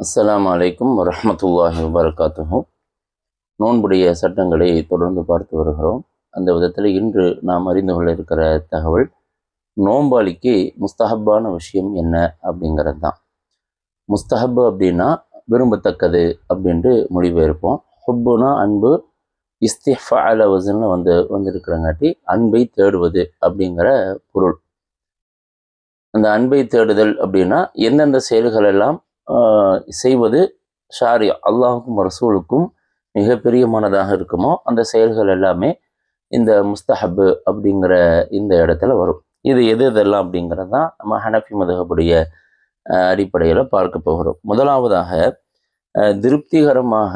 அஸ்லாம் அலைக்கும் வரமத்துல்லாஹி வபரகாத்துஹு. நோன்புடைய சட்டங்களை தொடர்ந்து பார்த்து வருகிறோம். அந்த விதத்தில் இன்று நாம் அறிந்து கொள்ள இருக்கிற தகவல் நோம்பாளிக்கு முஸ்தஹப்பான விஷயம் என்ன அப்படிங்கிறது தான். முஸ்தஹப்பு அப்படின்னா விரும்பத்தக்கது அப்படின்ட்டு மொழிபெயர்ப்போம் ஹொப்புனா அன்பு இஸ்திஃபால வசனில் வந்து வந்திருக்கிறங்காட்டி அன்பை தேடுவது அப்படிங்கிற பொருள். அந்த அன்பை தேடுதல் அப்படின்னா எந்தெந்த செயல்கள் எல்லாம் செய்வது ஷாரியா அல்லாஹுக்கும் ரசூலுக்கும் மிக பிரியமானதாக இருக்குமோ அந்த செயல்கள் எல்லாமே இந்த முஸ்தஹபு அப்படிங்கிற இந்த இடத்துல வரும். இது எது எதெல்லாம் அப்படிங்கிறது தான் நம்ம ஹனஃபி மதகபுடைய அடிப்படையில் பார்க்க போகிறோம். முதலாவதாக திருப்திகரமாக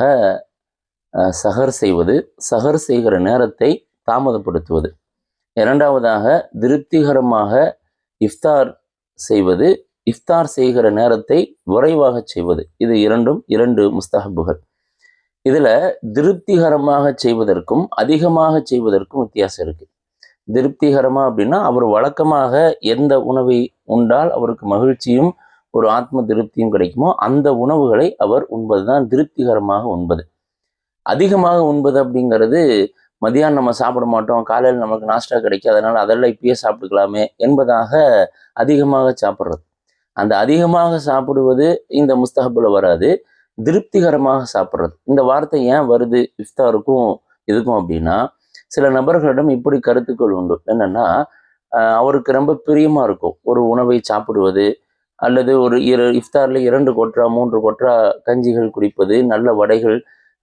சகர் செய்வது சகர் செய்கிற நேரத்தை தாமதப்படுத்துவது. இரண்டாவதாக திருப்திகரமாக இஃப்தார் செய்வது இஃப்தார் செய்கிற நேரத்தை விரைவாக செய்வது. இது இரண்டும் இரண்டு முஸ்தகபுகள் இதில் திருப்திகரமாக செய்வதற்கும் அதிகமாக செய்வதற்கும் வித்தியாசம் இருக்கு. திருப்திகரமாக அப்படின்னா அவர் வழக்கமாக எந்த உணவை உண்டால் அவருக்கு மகிழ்ச்சியும் ஒரு ஆத்ம திருப்தியும் கிடைக்குமோ அந்த உணவுகளை அவர் உண்பது தான் திருப்திகரமாக உண்பது. அதிகமாக உண்பது அப்படிங்கிறது மதியானம் நம்ம சாப்பிட மாட்டோம் காலையில் நமக்கு நாஸ்டா கிடைக்கும் அதனால் அதெல்லாம் இப்பயே சாப்பிட்டுக்கலாமே என்பதாக அதிகமாக சாப்பிட்றது. அந்த அதிகமாக சாப்பிடுவது இந்த முஸ்தகப்பில் வராது. திருப்திகரமாக சாப்பிட்றது. இந்த வார்த்தை ஏன் வருது? இஃப்தாருக்கும் இதுக்கும் அப்படின்னா சில நபர்களிடம் இப்படி கருத்துக்கள் உண்டு. என்னென்னா அவருக்கு ரொம்ப பிரியமாக இருக்கும். ஒரு உணவை சாப்பிடுவது அல்லது ஒரு இரு இஃப்தாரில் இரண்டு கொற்றா மூன்று கொற்றா கஞ்சிகள் குடிப்பது நல்ல வடைகள்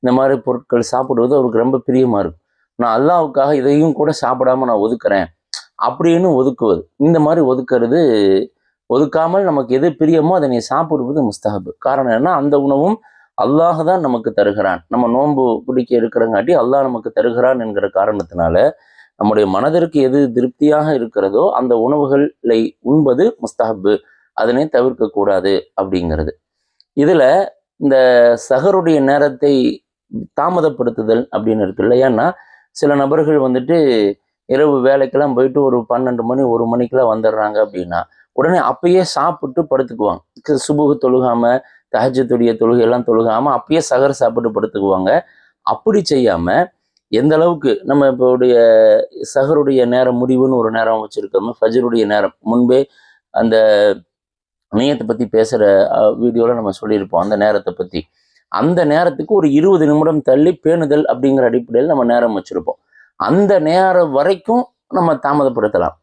இந்த மாதிரி பொருட்கள் சாப்பிடுவது அவருக்கு ரொம்ப பிரியமாக இருக்கும். நான் அல்லாவுக்காக இதையும் கூட சாப்பிடாம நான் ஒதுக்குறேன். அப்படின்னு ஒதுக்குவது. இந்த மாதிரி ஒதுக்குறது ஒதுக்காமல் நமக்கு எது பிரியமோ அதை நீ சாப்பிடுவது முஸ்தஹபு. காரணம் என்ன அந்த உணவும் அல்லாஹ் தான் நமக்கு தருகிறான். நம்ம நோன்பு பிடிக்க இருக்கிறங்காட்டி அல்லாஹ் நமக்கு தருகிறான் என்கிற காரணத்தினால நம்முடைய மனதிற்கு எது திருப்தியாக இருக்கிறதோ அந்த உணவுகளை உண்பது முஸ்தஹபு. அதனை தவிர்க்கக்கூடாது அப்படிங்கிறது. இதில் இந்த சகருடைய நேரத்தை தாமதப்படுத்துதல் அப்படின்னு இருக்குல்ல ஏன்னா சில நபர்கள் வந்துட்டு இரவு வேலைக்கெல்லாம் போயிட்டு ஒரு பன்னெண்டு மணி ஒரு மணிக்கெல்லாம் வந்துடுறாங்க அப்படின்னா உடனே அப்பயே சாப்பிட்டு படுத்துக்குவாங்க. சுபுக சுபுகு தொழுகாம தஹஜத்துடைய தொழுகை எல்லாம் தொழுகாம அப்பயே சகர் சாப்பிட்டு படுத்துக்குவாங்க. அப்படி செய்யாம எந்த அளவுக்கு நம்ம இப்போ உடைய சகருடைய நேரம் முடிவுன்னு ஒரு நேரம் வச்சிருக்கோமோ ஃபஜருடைய நேரம். முன்பே அந்த இணையத்தை பத்தி பேசுற வீடியோவில் நம்ம சொல்லியிருப்போம் அந்த நேரத்தை பத்தி. அந்த நேரத்துக்கு ஒரு இருபது நிமிடம் தள்ளி பேணுதல் அப்படிங்கிற அடிப்படையில் நம்ம நேரம் வச்சிருப்போம். அந்த நேரம் வரைக்கும் நம்ம தாமதப்படுத்தலாம்.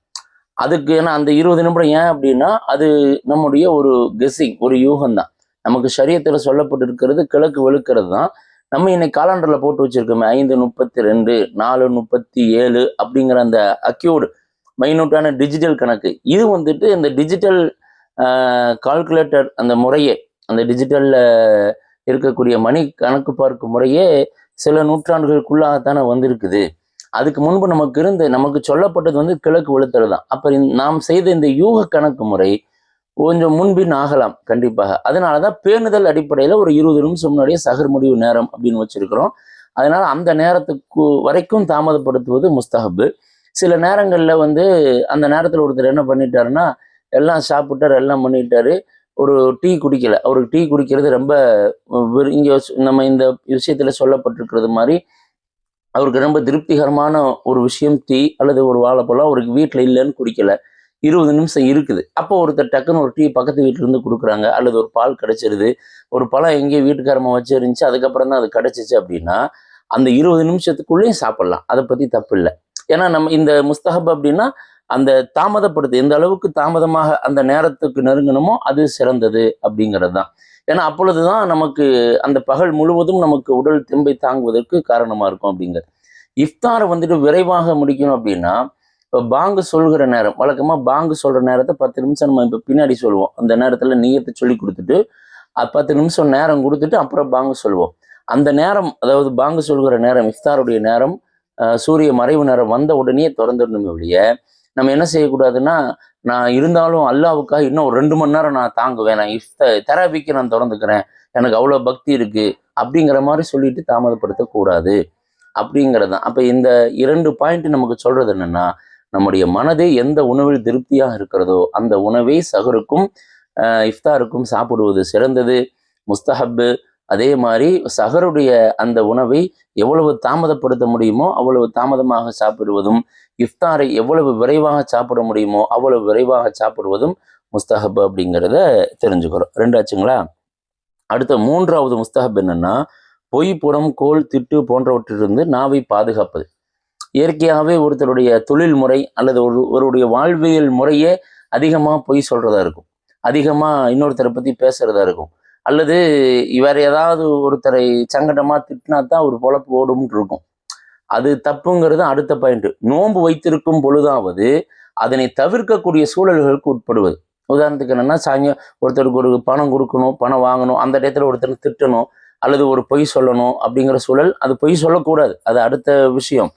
அதுக்கு ஏன்னா அந்த இருபது நிமிடம் ஏன் அப்படின்னா அது நம்முடைய ஒரு கெஸ்ஸிங் ஒரு யூகம் தான் நமக்கு சரியத்தில் சொல்லப்பட்டிருக்கிறது கிழக்கு வெளுக்கிறது தான். நம்ம இன்னைக்கு காலண்டரில் போட்டு வச்சிருக்கோமே ஐந்து முப்பத்தி ரெண்டு நாலு முப்பத்தி ஏழு அப்படிங்கிற அந்த அக்யூர்டு மைனூட்டான டிஜிட்டல் கணக்கு. இது வந்துட்டு இந்த டிஜிட்டல் கால்குலேட்டர் அந்த முறையே அந்த டிஜிட்டலில் இருக்கக்கூடிய மணி கணக்கு பார்க்கும் முறையே சில நூற்றாண்டுகளுக்குள்ளாகத்தானே வந்திருக்குது. அதுக்கு முன்பு நமக்கு இருந்து நமக்கு சொல்லப்பட்டது வந்து கிழக்கு வெளுத்தல் தான். அப்போ நாம் செய்த இந்த யூக கணக்கு முறை கொஞ்சம் முன்பின் ஆகலாம் கண்டிப்பாக. அதனால தான் பேணுதல் அடிப்படையில் ஒரு இருபது நிமிஷம் முன்னாடியே சகர் முடிவு நேரம் அப்படின்னு வச்சுருக்கிறோம். அதனால அந்த நேரத்துக்கு வரைக்கும் தாமதப்படுத்துவது முஸ்தஹபு சில நேரங்களில் வந்து அந்த நேரத்தில் ஒருத்தர் என்ன பண்ணிட்டாருன்னா எல்லாம் சாப்பிட்டார் எல்லாம் பண்ணிட்டாரு. ஒரு டீ குடிக்கல. அவருக்கு டீ குடிக்கிறது ரொம்ப இங்கே நம்ம இந்த விஷயத்தில் சொல்லப்பட்டிருக்கிறது மாதிரி அவருக்கு ரொம்ப திருப்திகரமான ஒரு விஷயம் டீ அல்லது ஒரு வாழைப்பழம் அவருக்கு வீட்டில் இல்லைன்னு குடிக்கல. இருபது நிமிஷம் இருக்குது. அப்போ ஒருத்தர் டக்குன்னு ஒரு டீ பக்கத்து வீட்டிலேருந்து கொடுக்குறாங்க. அல்லது ஒரு பால் கிடச்சிருது. ஒரு பழம் எங்கேயோ வீட்டுக்காரமா வச்சு இருந்துச்சு அதுக்கப்புறம் தான் அது கிடச்சிச்சு அப்படின்னா அந்த இருபது நிமிஷத்துக்குள்ளேயும் சாப்பிட்லாம். அதை பற்றி தப்பு இல்லை. ஏன்னா நம்ம இந்த முஸ்தஹப் அப்படின்னா அந்த தாமதப்படுத்து எந்த அளவுக்கு தாமதமாக அந்த நேரத்துக்கு நெருங்கணுமோ அது சிறந்தது அப்படிங்கிறது தான். ஏன்னா அப்பொழுது தான் நமக்கு அந்த பகல் முழுவதும் நமக்கு உடல் தெம்பை தாங்குவதற்கு காரணமாக இருக்கும் அப்படிங்கிறது. இஃப்தாரை வந்துட்டு விரைவாக முடிக்கணும் அப்படின்னா இப்போ பாங்கு சொல்கிற நேரம் வழக்கமாக பாங்கு சொல்கிற நேரத்தை பத்து நிமிஷம் நம்ம இப்போ பின்னாடி சொல்லுவோம். அந்த நேரத்தில் நீயத்தை சொல்லி கொடுத்துட்டு அது பத்து நிமிஷம் நேரம் கொடுத்துட்டு அப்புறம் பாங்கு சொல்லுவோம். அந்த நேரம் அதாவது பாங்கு சொல்கிற நேரம் இஃப்தாருடைய நேரம் சூரிய மறைவு நேரம் வந்த உடனே திறந்துடணுமே ஒழிய நம்ம என்ன செய்யக்கூடாதுன்னா நான் இருந்தாலும் அல்லாவுக்காக இன்னும் ஒரு ரெண்டு மணி நேரம் நான் தாங்குவேன். நான் இஃப்த தெராபிக்கு நான் திறந்துக்கிறேன். எனக்கு அவ்வளோ பக்தி இருக்குது அப்படிங்கிற மாதிரி சொல்லிட்டு தாமதப்படுத்தக்கூடாது. அப்படிங்கிறது தான் அப்போ இந்த இரண்டு பாயிண்ட் நமக்கு சொல்றது என்னென்னா நம்முடைய மனதே எந்த உணவில் திருப்தியாக இருக்கிறதோ அந்த உணவை சகருக்கும் இஃப்தாருக்கும் சாப்பிடுவது சிறந்தது. முஸ்தஹப்பு அதே மாதிரி சகருடைய அந்த உணவை எவ்வளவு தாமதப்படுத்த முடியுமோ அவ்வளவு தாமதமாக சாப்பிடுவதும் இஃப்தாரை எவ்வளவு விரைவாக சாப்பிட முடியுமோ அவ்வளவு விரைவாக சாப்பிடுவதும் முஸ்தஹப் அப்படிங்கிறத தெரிஞ்சுக்கிறோம். ரெண்டாச்சுங்களா? அடுத்த மூன்றாவது முஸ்தஹப் என்னென்னா பொய் புறம் கோல் திட்டு போன்றவற்றிலிருந்து நாவை பாதுகாப்பது. இயற்கையாகவே ஒருத்தருடைய தொழில் முறை அல்லது ஒரு ஒருவருடைய வாழ்வியல் முறையே அதிகமாக பொய் சொல்கிறதா இருக்கும். அதிகமாக இன்னொருத்தரை பற்றி பேசுறதா இருக்கும். அல்லது வேற ஏதாவது ஒருத்தரை சங்கடமாக திட்டினா தான் ஒரு பொழப்பு ஓடும்னு இருக்கும். அது தப்புங்கிறது அடுத்த பாயிண்ட். நோன்பு வைத்திருக்கும் பொழுதாவது அதனை தவிர்க்கக்கூடிய சூழல்களுக்கு உட்படுவது. உதாரணத்துக்கு என்னென்னா சாயங்காலம் ஒருத்தருக்கு ஒரு பணம் கொடுக்கணும் பணம் வாங்கணும் அந்த டயத்தில் ஒருத்தர் திட்டணும். அல்லது ஒரு பொய் சொல்லணும் அப்படிங்கிற சூழல் அது பொய் சொல்லக்கூடாது. அது அடுத்த விஷயம்.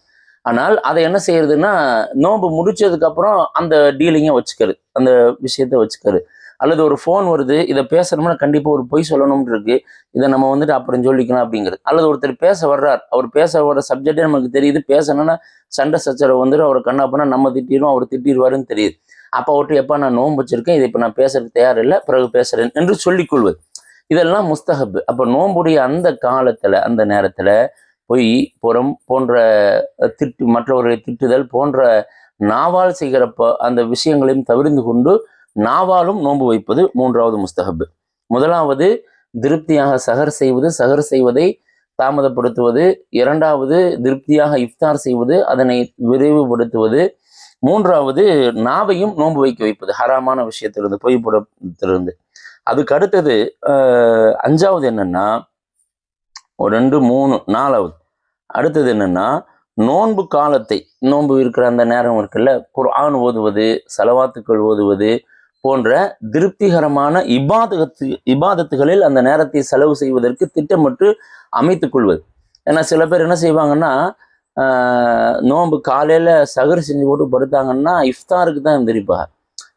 ஆனால் அதை என்ன செய்யறதுன்னா நோன்பு முடிச்சதுக்கப்புறம் அந்த டீலிங்கை வச்சுக்கிறது அந்த விஷயத்த வச்சுக்கிறது. அல்லது ஒரு ஃபோன் வருது இதை பேசணும்னா கண்டிப்பாக ஒரு பொய் சொல்லணும்னு இருக்கு. இதை நம்ம வந்துட்டு அப்புறம் சொல்லிக்கலாம் அப்படிங்கிறது. அல்லது ஒருத்தர் பேச வர்றார். அவர் பேச வர சப்ஜெக்டே நமக்கு தெரியுது. பேசணும்னா சண்டை சச்சரவு வந்துட்டு அவர் கண்ணாப்பனா நம்ம திட்டிடுவோம் அவர் திட்டிடுவாருன்னு தெரியுது. அப்போ விட்டு எப்போ நான் நோன்பு வச்சிருக்கேன். இதை இப்போ நான் பேசுறதுக்கு தயாரில்லை. பிறகு பேசுறேன் என்று சொல்லிக்கொள்வது. இதெல்லாம் முஸ்தஹப். அப்போ நோன்புடைய அந்த காலத்தில் அந்த நேரத்தில் பொய் புறம் போன்ற திட்டு மற்றவர்களை திட்டுதல் போன்ற நாவால் செய்கிறப்ப அந்த விஷயங்களையும் தவிர்ந்து கொண்டு நாவாலும் நோன்பு வைப்பது மூன்றாவது முஸ்தஹப். முதலாவது திருப்தியாக சகர் செய்வது சகர் செய்வதை தாமதப்படுத்துவது இரண்டாவது திருப்தியாக இஃப்தார் செய்வது அதனை விரைவுபடுத்துவது மூன்றாவது நாவையும் நோன்பு வைக்க வைப்பது ஹராமான விஷயத்திலிருந்து பொய் புறத்திலிருந்து. அதுக்கு அடுத்தது அஞ்சாவது என்னன்னா ஒரு ரெண்டு மூணு நாலாவது. அடுத்தது என்னன்னா நோன்பு காலத்தை நோன்பு இருக்கிற அந்த நேரம் இருக்குல்ல குர்ஆன் ஓதுவது செலவாத்துக்கள் ஓதுவது போன்ற திருப்திகரமான இபாதத்து இபாதத்துகளில் அந்த நேரத்தை செலவு செய்வதற்கு திட்டமிட்டு அமைத்து கொள்வது. ஏன்னா சில பேர் என்ன செய்வாங்கன்னா நோன்பு காலையில் சகர் செஞ்சு போட்டு படுத்தாங்கன்னா இஃப்தாருக்கு தான் எந்திரிப்பாங்க.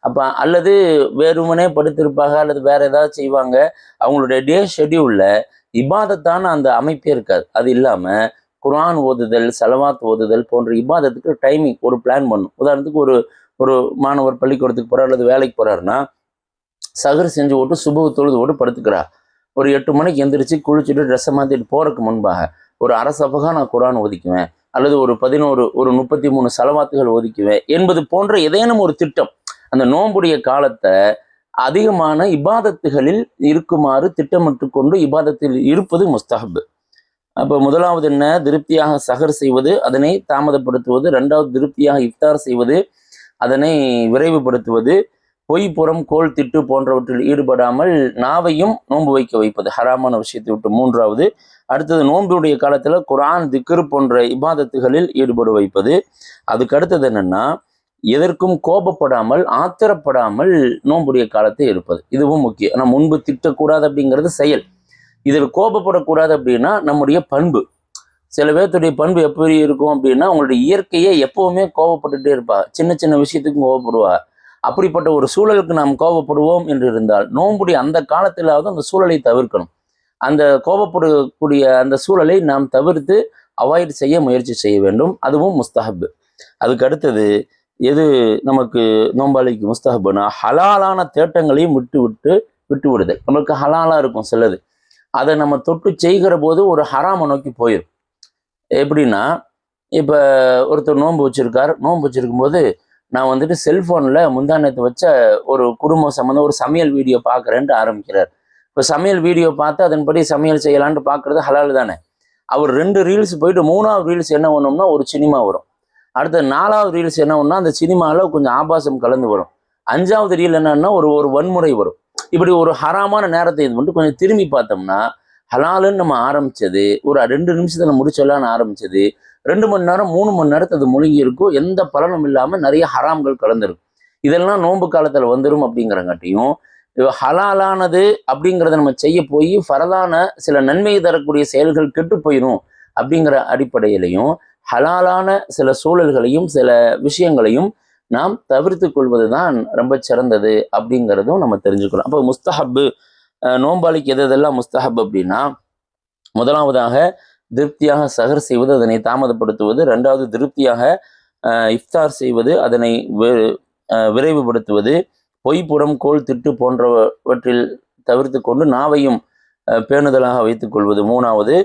அப்போ அல்லது வெறுமனே படுத்திருப்பாங்க அல்லது வேற ஏதாவது செய்வாங்க அவங்களுடைய டே ஷெட்யூலில் இபாதத்தான அந்த அமைப்பே இருக்காது. அது இல்லாமல் குரான் ஓதுதல் செலவாத் ஓதுதல் போன்ற இபாதத்துக்கு டைமிங் ஒரு பிளான் பண்ணும். உதாரணத்துக்கு ஒரு ஒரு மாணவர் பள்ளிக்கூடத்துக்கு போகிறார் அல்லது வேலைக்கு போகிறாருன்னா சகர் செஞ்சு ஓட்டு சுப தொழுது ஓட்டு படுத்துக்கிறா ஒரு எட்டு மணிக்கு எந்திரிச்சு குளிச்சுட்டு ட்ரெஸ்ஸை மாற்றிட்டு போகிறதுக்கு முன்பாக ஒரு அரை சபகா நான் குரான் ஒதுக்குவேன் அல்லது ஒரு பதினோரு ஒரு முப்பத்தி மூணு செலவாத்துகள் ஒதுக்குவேன் என்பது போன்ற ஏதேனும் ஒரு திட்டம் அந்த நோன்புடைய காலத்தை அதிகமான இபாதத்துகளில் இருக்குமாறு திட்டமிட்டு கொண்டு இபாதத்தில் இருப்பது முஸ்தஹப். அப்போ முதலாவது என்ன? திருப்தியாக சகர் செய்வது அதனை தாமதப்படுத்துவது. ரெண்டாவது திருப்தியாக இஃப்தார் செய்வது அதனை விரைவுபடுத்துவது. பொய் புறம் கோல் திட்டு போன்றவற்றில் ஈடுபடாமல் நாவையும் நோன்பு வைக்க வைப்பது. ஹராமான விஷயத்தை விட்டு மூன்றாவது. அடுத்தது நோன்புடைய காலத்தில் குரான் திக்ரு போன்ற இபாதத்துகளில் ஈடுபட வைப்பது. அதுக்கு அடுத்தது என்னன்னா எதற்கும் கோபப்படாமல் ஆத்திரப்படாமல் நோன்புடைய காலத்தை இருப்பது இதுவும் முக்கியம். ஆனால் முன்பு திட்டக்கூடாது அப்படிங்கிறது செயல். இதில் கோபப்படக்கூடாது அப்படின்னா நம்முடைய பண்பு. சில பேர்த்துடைய பண்பு எப்படி இருக்கும் அப்படின்னா அவங்களுடைய இயற்கையே எப்பவுமே கோபப்பட்டுட்டே இருப்பா. சின்ன சின்ன விஷயத்துக்கும் கோபப்படுவா. அப்படிப்பட்ட ஒரு சூழலுக்கு நாம் கோபப்படுவோம் என்று இருந்தால் நோம்புடைய அந்த காலத்திலாவது அந்த சூழலை தவிர்க்கணும். அந்த கோபப்படக்கூடிய அந்த சூழலை நாம் தவிர்த்து அவாய்ட் செய்ய முயற்சி செய்ய வேண்டும். அதுவும் முஸ்தஹப். அதுக்கு அடுத்தது எது நமக்கு நோம்பாளிக்கு முஸ்தகபுனா ஹலாலான தேட்டங்களையும் விட்டு விட்டு விட்டு விடுதல் நம்மளுக்கு ஹலாலாக இருக்கும் சிலது. அதை நம்ம தொட்டு செய்கிற போது ஒரு ஹராமை நோக்கி போயிடும் எப்படின்னா இப்போ ஒருத்தர் நோன்பு வச்சுருக்கார். நோன்பு வச்சுருக்கும் போது நான் வந்துட்டு செல்ஃபோனில் முந்தானத்தை வச்ச ஒரு குடும்பம் சம்மந்தம் ஒரு சமையல் வீடியோ பார்க்குறேன்ட்டு ஆரம்பிக்கிறார். இப்போ சமையல் வீடியோ பார்த்து அதன்படி சமையல் செய்யலான்ட்டு பார்க்குறது ஹலால் தானே. அவர் ரெண்டு ரீல்ஸ் போயிட்டு மூணாவது ரீல்ஸ் என்ன பண்ணோம்னா ஒரு சினிமா வரும். அடுத்த நாலாவது ரீல்ஸ் என்ன ஒன்றா அந்த சினிமாவில் கொஞ்சம் ஆபாசம் கலந்து வரும். அஞ்சாவது ரீல் என்னன்னா ஒரு ஒரு வன்முறை வரும். இப்படி ஒரு ஹராமான நேரத்தை இது மட்டும் கொஞ்சம் திரும்பி பார்த்தோம்னா ஹலாலுன்னு நம்ம ஆரம்பித்தது ஒரு ரெண்டு நிமிஷத்தில் முடிச்சலான்னு ஆரம்பித்தது ரெண்டு மணி நேரம் மூணு மணி நேரத்தை அது முழுங்கி இருக்கும் எந்த பலனும் இல்லாமல் நிறைய ஹராம்கள் கலந்துருக்கும். இதெல்லாம் நோன்பு காலத்தில் வந்துடும் அப்படிங்கிறங்காட்டியும் ஹலாலானது அப்படிங்கிறத நம்ம செய்ய போய் ஃபரலான சில நன்மையை தரக்கூடிய செயல்கள் கெட்டு போயிடும் அப்படிங்கிற அடிப்படையிலையும் ஹலாலான சில சூழல்களையும் சில விஷயங்களையும் நாம் தவிர்த்து கொள்வது தான் ரொம்ப சிறந்தது அப்படிங்கிறதும் நம்ம தெரிஞ்சுக்கணும். அப்போ முஸ்தஹப்பு நோம்பாளிக்கு எது எதெல்லாம் முஸ்தஹப் அப்படின்னா முதலாவதாக திருப்தியாக சகர் செய்வது அதனை தாமதப்படுத்துவது ரெண்டாவது திருப்தியாக இஃப்தார் செய்வது அதனை விரைவுபடுத்துவது பொய்ப்புறம் கோல் திட்டு போன்றவற்றில் தவிர்த்து கொண்டு நாவையும் பேணுதலாக வைத்துக் கொள்வது. மூணாவது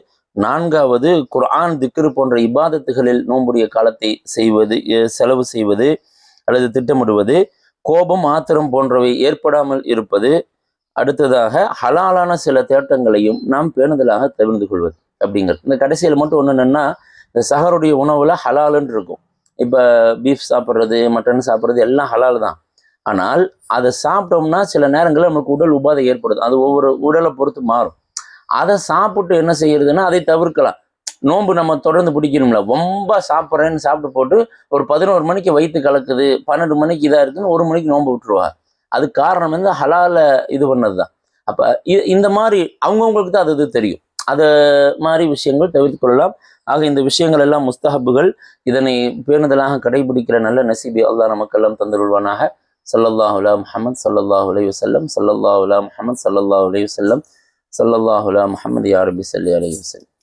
நான்காவது குர்ஆன் திக்ரு போன்ற இபாதத்துகளில் நோன்புடைய காலத்தை செய்வது செலவு செய்வது அல்லது திட்டமிடுவது கோபம் ஆத்திரம் போன்றவை ஏற்படாமல் இருப்பது. அடுத்ததாக ஹலாலான சில தேட்டங்களையும் நாம் பேணுதலாக தவிர்த்து கொள்வது அப்படிங்கிறது இந்த கடைசியில் மட்டும் ஒன்று என்னென்னா இந்த சகருடைய உணவில் ஹலாலுன்னு இருக்கும். இப்போ பீஃப் சாப்பிட்றது மட்டன் சாப்பிட்றது எல்லாம் ஹலால் தான். ஆனால் அதை சாப்பிட்டோம்னா சில நேரங்களில் நமக்கு உடல் உபாதை ஏற்படுது. அது ஒவ்வொரு உடலை பொறுத்து மாறும். அதை சாப்பிட்டு என்ன செய்யறதுன்னா அதை தவிர்க்கலாம். நோன்பு நம்ம தொடர்ந்து பிடிக்கணும்ல. ரொம்ப சாப்பிட்றேன்னு சாப்பிட்டு போட்டு ஒரு பதினோரு மணிக்கு வயிற்று கலக்குது பன்னெண்டு மணிக்கு இதாக இருக்குன்னு ஒரு மணிக்கு நோன்பு விட்டுருவா அது காரணம் வந்து ஹலால இது பண்ணது தான் அப்போ இந்த மாதிரி அவங்கவுங்களுக்கு தான் அது இது தெரியும். அதை மாதிரி விஷயங்கள் தவிர்த்து கொள்ளலாம். ஆக இந்த விஷயங்கள் எல்லாம் முஸ்தஹபுகள் இதனை பேணுதலாக கடைபிடிக்கிற நல்ல நசீபி அல்லா நமக்கெல்லாம் தந்துருவானாக சல்லல்லாஹுலா முஹமது சல்லல்லாஹ் ஸல்லல்லாஹு அலைஹி சல்லல்லாஹுலா முஹமது சல்லல்லாஹ் முஹம்மத் ஸல்லல்லாஹு صلى الله على محمد يا رب صلى عليه وسلم.